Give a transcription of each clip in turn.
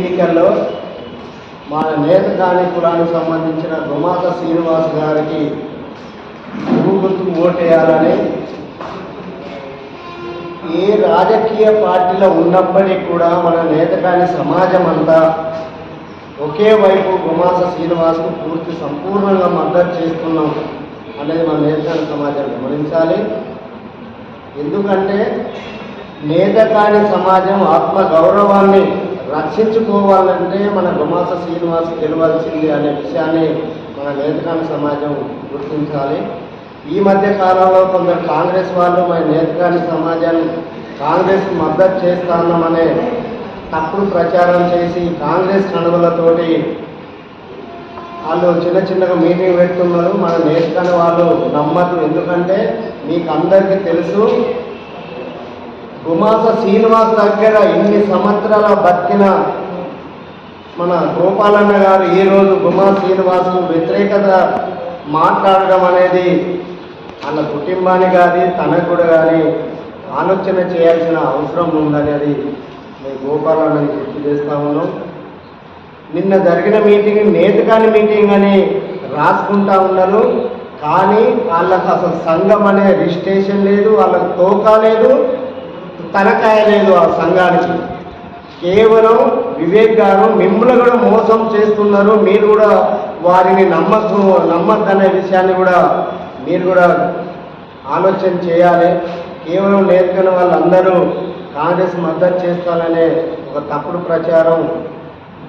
ఎన్నికల్లో మన నేత కులానికి సంబంధించిన గుమాత శ్రీనివాస్ గారికి గుర్తు ఓటేయాలని ఏ రాజకీయ పార్టీలో ఉన్నప్పటికీ కూడా మన నేతకాని సమాజం అంతా ఒకే వైపు గుమాస శ్రీనివాస్కు పూర్తి సంపూర్ణంగా మద్దతు చేస్తున్నాం అనేది మన నేతకాని సమాజం గమనించాలి. ఎందుకంటే నేతకాని సమాజం ఆత్మ గౌరవాన్ని రక్షించుకోవాలంటే మన గుమాస శ్రీనివాస్ గెలవాల్సింది అనే విషయాన్ని మన నేతకాని సమాజం గుర్తించాలి. ఈ మధ్య కాలంలో కొందరు కాంగ్రెస్ వాళ్ళు మన నేతకాని సమాజాన్ని కాంగ్రెస్ మద్దతు చేస్తామనే తప్పుడు ప్రచారం చేసి కాంగ్రెస్ కణువులతోటి వాళ్ళు చిన్న చిన్నగా మీటింగ్ పెడుతున్నారు. మన నేర్చుకునే వాళ్ళు నమ్మదు ఎందుకంటే మీకు అందరికీ తెలుసు గుమాస శ్రీనివాస్ దగ్గర ఇన్ని సంవత్సరాల బతికిన మన గోపాలన్న గారు ఈరోజు గుమా శ్రీనివాస్కు వ్యతిరేకత మాట్లాడడం అనేది వాళ్ళ కుటుంబానికి కానీ తనకు కూడా కానీ ఆలోచన చేయాల్సిన అవసరం ఉందనేది మేము గోపాలన్నని గుర్తు చేస్తా ఉన్నాం. నిన్న జరిగిన మీటింగ్ నేతకాని మీటింగ్ అని రాసుకుంటా ఉన్నాను కానీ వాళ్ళకు అసలు సంఘం అనే రిజిస్ట్రేషన్ లేదు వాళ్ళకు తోక లేదు. తలకాయ లేదు ఆ సంఘానికి. కేవలం వివేక్ గారు మిమ్మల్ని కూడా మోసం చేస్తున్నారు. మీరు కూడా వారిని నమ్మకం నమ్మద్దనే విషయాన్ని కూడా మీరు కూడా ఆలోచన చేయాలి. కేవలం నేర్చుకున్న వాళ్ళందరూ కాంగ్రెస్ మద్దతు చేస్తారనే ఒక తప్పుడు ప్రచారం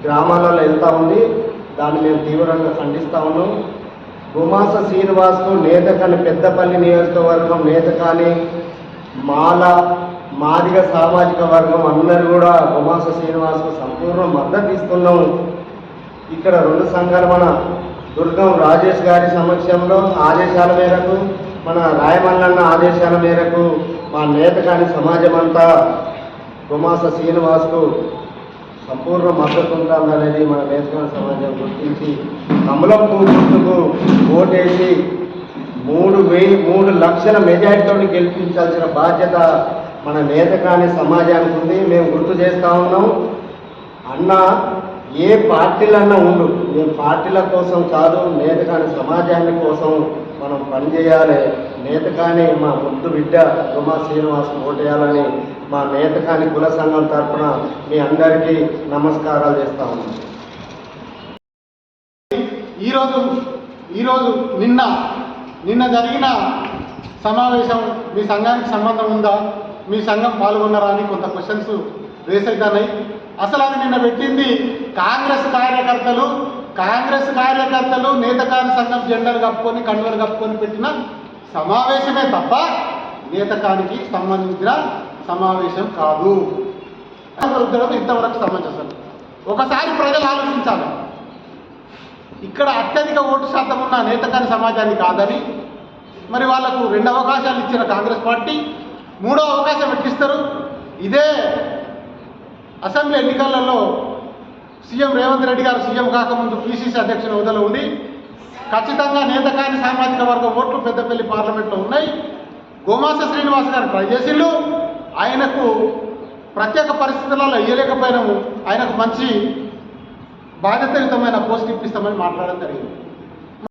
గ్రామాలలో వెళ్తూ ఉంది. దాన్ని మేము తీవ్రంగా ఖండిస్తూ ఉన్నాం. గుమాస శ్రీనివాస్కు నేతకాని పెద్దపల్లి నియోజకవర్గం నేతకాని మాల మాదిగ సామాజిక వర్గం అందరూ కూడా గుమాస శ్రీనివాసుకు సంపూర్ణ మద్దతు ఇస్తున్నాము. ఇక్కడ రెండు సంఘాలు మన దుర్గం రాజేష్ గారి సమక్షంలో ఆదేశాల మేరకు మన రాయమల్లన్న ఆదేశాల మేరకు మా నేతకాని సమాజం అంతా గుమాస శ్రీనివాస్కు సంపూర్ణ మద్దతు ఉండాలనేది మన నేతకాని సమాజం గుర్తించి కమలం గుర్తుకు ఓటేసి మూడు వెయ్యి మూడు లక్షల మెజారిటీతో గెలిపించాల్సిన బాధ్యత మన నేతకాని సమాజానికి ఉంది. మేము గుర్తు చేస్తా ఉన్నాం. అన్న ఏ పార్టీలన్నా ఉండు. మేము పార్టీల కోసం కాదు నేతకాని సమాజాన్ని కోసం మనం పనిచేయాలి. నేతకాని మా ముద్దు బిడ్డ ఉమా శ్రీనివాస్ ఓటేయాలని మా నేతకాని కుల సంఘం తరఫున మీ అందరికీ నమస్కారాలు చేస్తా ఉన్నాం. ఈరోజు ఈరోజు నిన్న నిన్న జరిగిన సమావేశం మీ సంఘానికి సంబంధం ఉందా? మీ సంఘం పాల్గొన్నారా అని కొంత క్వశ్చన్స్ రేస్ అవుతున్నాయి. అసలు అది నిన్న పెట్టింది కాంగ్రెస్ కార్యకర్తలు కాంగ్రెస్ కార్యకర్తలు నేతకాని సంఘం జెండర్ కప్పుకొని కండువలు కప్పుకొని పెట్టిన సమావేశమే తప్ప నేతకానికి సంబంధించిన సమావేశం కాదు. ఇంతవరకు సమంజసం ఒకసారి ప్రజలు ఆలోచించాలి. ఇక్కడ అత్యధిక ఓటు శాతం ఉన్న నేతకాని సమాజాన్ని కాదని మరి వాళ్ళకు రెండు అవకాశాలు ఇచ్చిన కాంగ్రెస్ పార్టీ మూడో అవకాశం ఎట్టిస్తారు ఇదే అసెంబ్లీ ఎన్నికలలో సీఎం రేవంత్ రెడ్డి గారు సీఎం కాకముందు పిసిసి అధ్యక్షుని హోదాలో ఉండి ఖచ్చితంగా నేతకాని సామాజిక వర్గ ఓట్లు పెద్దపల్లి పార్లమెంట్లో ఉన్నాయి. గోమాస శ్రీనివాస్ గారు ట్రై చేసిండు. ఆయనకు ప్రత్యేక పరిస్థితులలో ఇయ్యలేకపోయినాము. ఆయనకు మంచి బాధ్యతాయుతమైన పోస్ట్ ఇప్పిస్తామని మాట్లాడడం జరిగింది.